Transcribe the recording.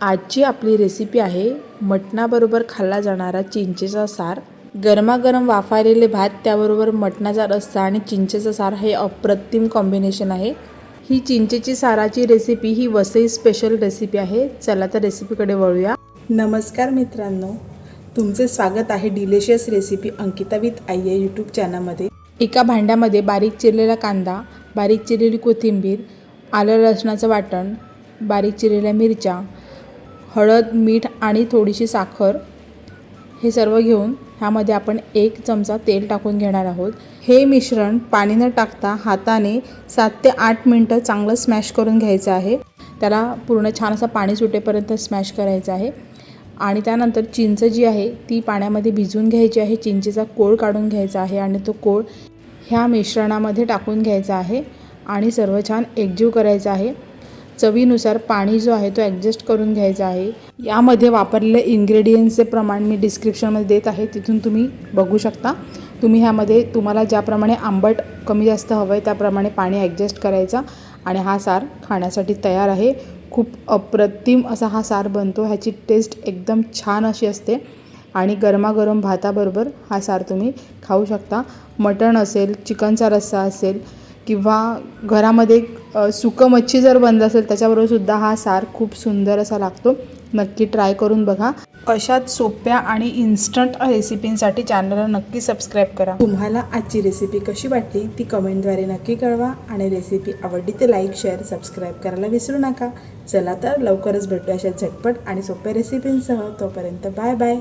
आजची आपली रेसिपी आहे मटणाबरोबर खाल्ला जाणारा चिंचेचा सार. गरमागरम वाफारलेले भात त्याबरोबर मटणाचा रस्सा आणि चिंचेचा सार हे अप्रतिम कॉम्बिनेशन आहे. ही चिंचेची साराची रेसिपी ही वसई स्पेशल रेसिपी आहे. चला तर रेसिपीकडे वळूया. नमस्कार मित्रांनो. तुमचे स्वागत आहे डिलिशियस रेसिपी अंकिता विथ आई या यूट्यूब चॅनलमध्ये एका भांड्यामध्ये बारीक चिरलेला कांदा बारीक चिरलेली कोथिंबीर आलं लसणाचं वाटण बारीक चिरलेल्या मिरच्या हळद मीठ आणि थोडीशी साखर हे सर्व घेऊन ह्यामध्ये आपण एक चमचा तेल टाकून घेणार आहोत. हे मिश्रण पाणी न टाकता हाताने सात ते आठ मिनटं चांगलं स्मॅश करून घ्यायचं आहे. त्याला पूर्ण छान असं पाणी सुटेपर्यंत स्मॅश करायचं आहे. आणि त्यानंतर चिंच जी आहे ती पाण्यामध्ये भिजवून घ्यायची आहे. चिंचेचा कोळ काढून घ्यायचा आहे आणि तो कोळ ह्या मिश्रणामध्ये टाकून घ्यायचा आहे. आणि सर्व छान एकजीव करायचा आहे. चवीनुसार पाणी जो आहे तो ॲडजस्ट करून घ्यायचा आहे. यामध्ये वापरलेले इन्ग्रेडियंट्सचे प्रमाण मी डिस्क्रिप्शनमध्ये देत आहे. तिथून तुम्ही बघू शकता. तुम्ही ह्यामध्ये तुम्हाला ज्याप्रमाणे आंबट कमी जास्त हवं आहे त्याप्रमाणे पाणी ॲडजस्ट करायचा आणि हा सार खाण्यासाठी तयार आहे. खूप अप्रतिम असा हा सार बनतो. ह्याची टेस्ट एकदम छान अशी असते. आणि गरमागरम भाताबरोबर हा सार तुम्ही खाऊ शकता. मटण असेल चिकनचा रस्सा असेल किंवा घरामध्ये सुकं मच्छी जर बनत असेल त्याच्याबरोबर सुद्धा हा सार खूप सुंदर असा लागतो. नक्की ट्राय करून बघा. अशाच सोप्या आणि इन्स्टंट रेसिपींसाठी चॅनलला नक्की सबस्क्राईब करा. तुम्हाला आजची रेसिपी कशी वाटली ती कमेंटद्वारे नक्की कळवा. आणि रेसिपी आवडली तर लाईक शेअर सबस्क्राईब करायला विसरू नका. चला तर लवकरच भेटू अशा झटपट आणि सोप्या रेसिपींसह तोपर्यंत बाय बाय